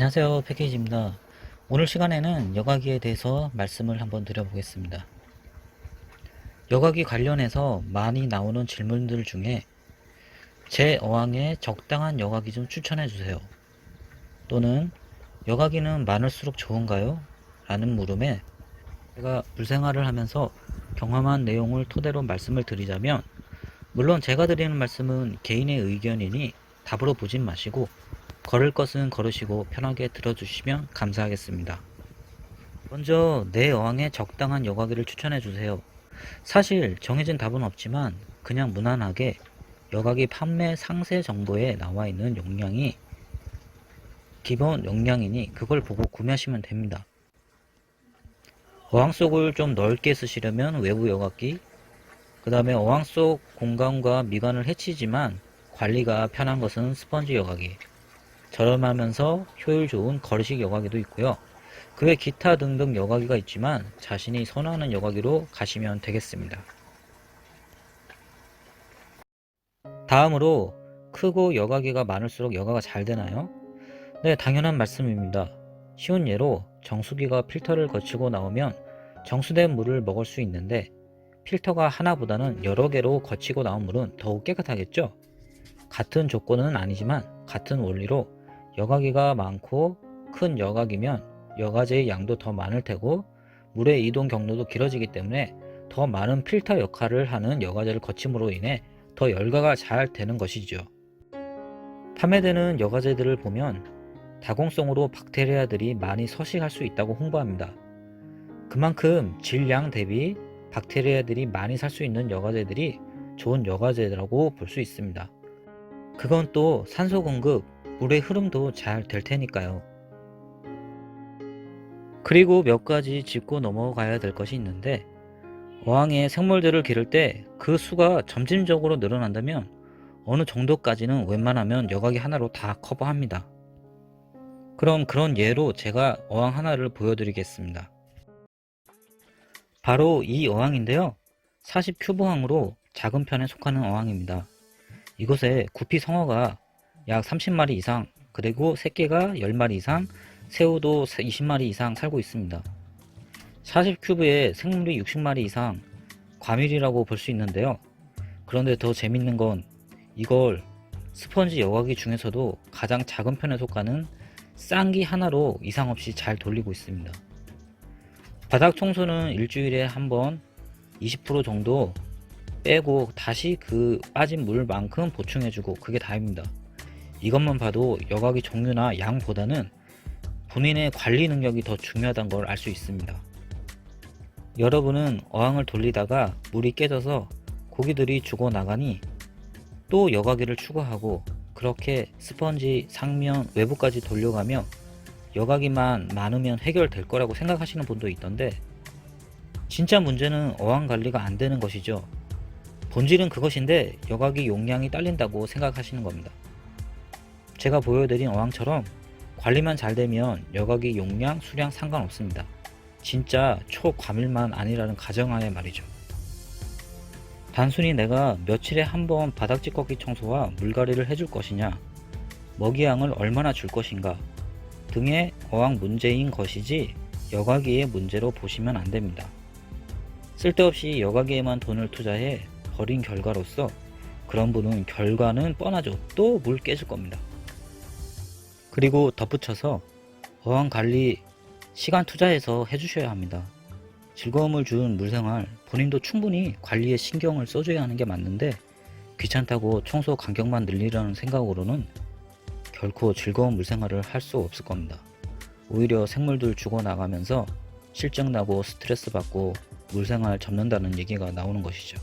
안녕하세요 패키지입니다. 오늘 시간에는 여과기에 대해서 말씀을 한번 드려보겠습니다. 여과기 관련해서 많이 나오는 질문들 중에 제 어항에 적당한 여과기 좀 추천해 주세요. 또는 여과기는 많을수록 좋은가요? 라는 물음에 제가 물생활을 하면서 경험한 내용을 토대로 말씀을 드리자면 물론 제가 드리는 말씀은 개인의 의견이니 답으로 보진 마시고 걸을 것은 걸으시고 편하게 들어주시면 감사하겠습니다. 먼저 내 어항에 적당한 여과기를 추천해 주세요. 사실 정해진 답은 없지만 그냥 무난하게 여과기 판매 상세 정보에 나와 있는 용량이 기본 용량이니 그걸 보고 구매하시면 됩니다. 어항 속을 좀 넓게 쓰시려면 외부 여과기, 그 다음에 어항 속 공간과 미관을 해치지만 관리가 편한 것은 스펀지 여과기, 저렴하면서 효율 좋은 거리식 여과기도 있고요. 그 외 기타 등등 여과기가 있지만 자신이 선호하는 여과기로 가시면 되겠습니다. 다음으로 크고 여과기가 많을수록 여과가 잘 되나요? 네, 당연한 말씀입니다. 쉬운 예로 정수기가 필터를 거치고 나오면 정수된 물을 먹을 수 있는데 필터가 하나보다는 여러 개로 거치고 나온 물은 더욱 깨끗하겠죠? 같은 조건은 아니지만 같은 원리로 여과기가 많고 큰 여과기면 여과제의 양도 더 많을 테고 물의 이동 경로도 길어지기 때문에 더 많은 필터 역할을 하는 여과제를 거침으로 인해 더 열과가 잘 되는 것이죠. 판매되는 여과제들을 보면 다공성으로 박테리아들이 많이 서식할 수 있다고 홍보합니다. 그만큼 질량 대비 박테리아들이 많이 살 수 있는 여과제들이 좋은 여과제라고 볼 수 있습니다. 그건 또 산소 공급, 물의 흐름도 잘 될 테니까요. 그리고 몇 가지 짚고 넘어가야 될 것이 있는데 어항에 생물들을 기를 때 그 수가 점진적으로 늘어난다면 어느 정도까지는 웬만하면 여과기 하나로 다 커버합니다. 그럼 그런 예로 제가 어항 하나를 보여드리겠습니다. 바로 이 어항인데요. 40 큐브 항으로 작은 편에 속하는 어항입니다. 이곳에 구피 성어가 약 30마리 이상, 그리고 새끼가 10마리 이상, 새우도 20마리 이상 살고 있습니다. 40큐브에 생물이 60마리 이상, 과밀이라고 볼 수 있는데요. 그런데 더 재밌는 건 이걸 스펀지 여과기 중에서도 가장 작은 편에 속하는 쌍기 하나로 이상 없이 잘 돌리고 있습니다. 바닥 청소는 일주일에 한 번 20% 정도 빼고 다시 그 빠진 물만큼 보충해주고 그게 다입니다. 이것만 봐도 여과기 종류나 양보다는 본인의 관리 능력이 더 중요하다는 걸 알 수 있습니다. 여러분은 어항을 돌리다가 물이 깨져서 고기들이 죽어 나가니 또 여과기를 추가하고 그렇게 스펀지 상면 외부까지 돌려가며 여과기만 많으면 해결될 거라고 생각하시는 분도 있던데 진짜 문제는 어항 관리가 안 되는 것이죠. 본질은 그것인데 여과기 용량이 딸린다고 생각하시는 겁니다. 제가 보여드린 어항처럼 관리만 잘 되면 여과기 용량, 수량 상관없습니다. 진짜 초과밀만 아니라는 가정하에 말이죠. 단순히 내가 며칠에 한 번 바닥 찌꺼기 청소와 물갈이를 해줄 것이냐, 먹이양을 얼마나 줄 것인가 등의 어항 문제인 것이지 여과기의 문제로 보시면 안 됩니다. 쓸데없이 여과기에만 돈을 투자해 버린 결과로서 그런 분은 결과는 뻔하죠. 또 물 깨질 겁니다. 그리고 덧붙여서 어항 관리 시간 투자해서 해주셔야 합니다. 즐거움을 준 물생활 본인도 충분히 관리에 신경을 써줘야 하는 게 맞는데 귀찮다고 청소 간격만 늘리려는 생각으로는 결코 즐거운 물생활을 할 수 없을 겁니다. 오히려 생물들 죽어나가면서 실증 나고 스트레스 받고 물생활 접는다는 얘기가 나오는 것이죠.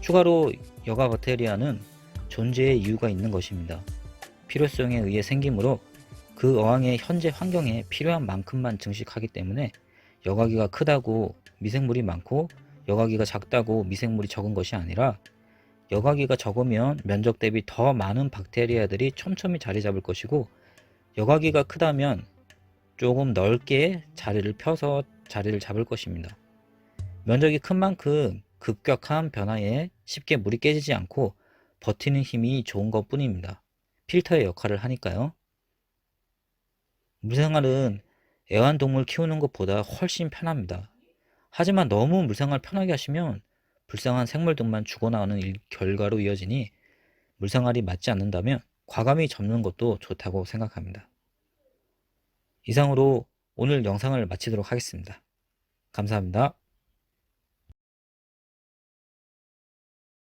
추가로 여가 박테리아는 존재의 이유가 있는 것입니다. 필요성에 의해 생기므로 그 어항의 현재 환경에 필요한 만큼만 증식하기 때문에 여과기가 크다고 미생물이 많고 여과기가 작다고 미생물이 적은 것이 아니라 여과기가 적으면 면적 대비 더 많은 박테리아들이 촘촘히 자리 잡을 것이고 여과기가 크다면 조금 넓게 자리를 펴서 자리를 잡을 것입니다. 면적이 큰 만큼 급격한 변화에 쉽게 물이 깨지지 않고 버티는 힘이 좋은 것 뿐입니다. 필터의 역할을 하니까요. 물생활은 애완동물 키우는 것보다 훨씬 편합니다. 하지만 너무 물생활 편하게 하시면 불쌍한 생물들만 죽어나오는 일- 결과로 이어지니 물생활이 맞지 않는다면 과감히 접는 것도 좋다고 생각합니다. 이상으로 오늘 영상을 마치도록 하겠습니다. 감사합니다.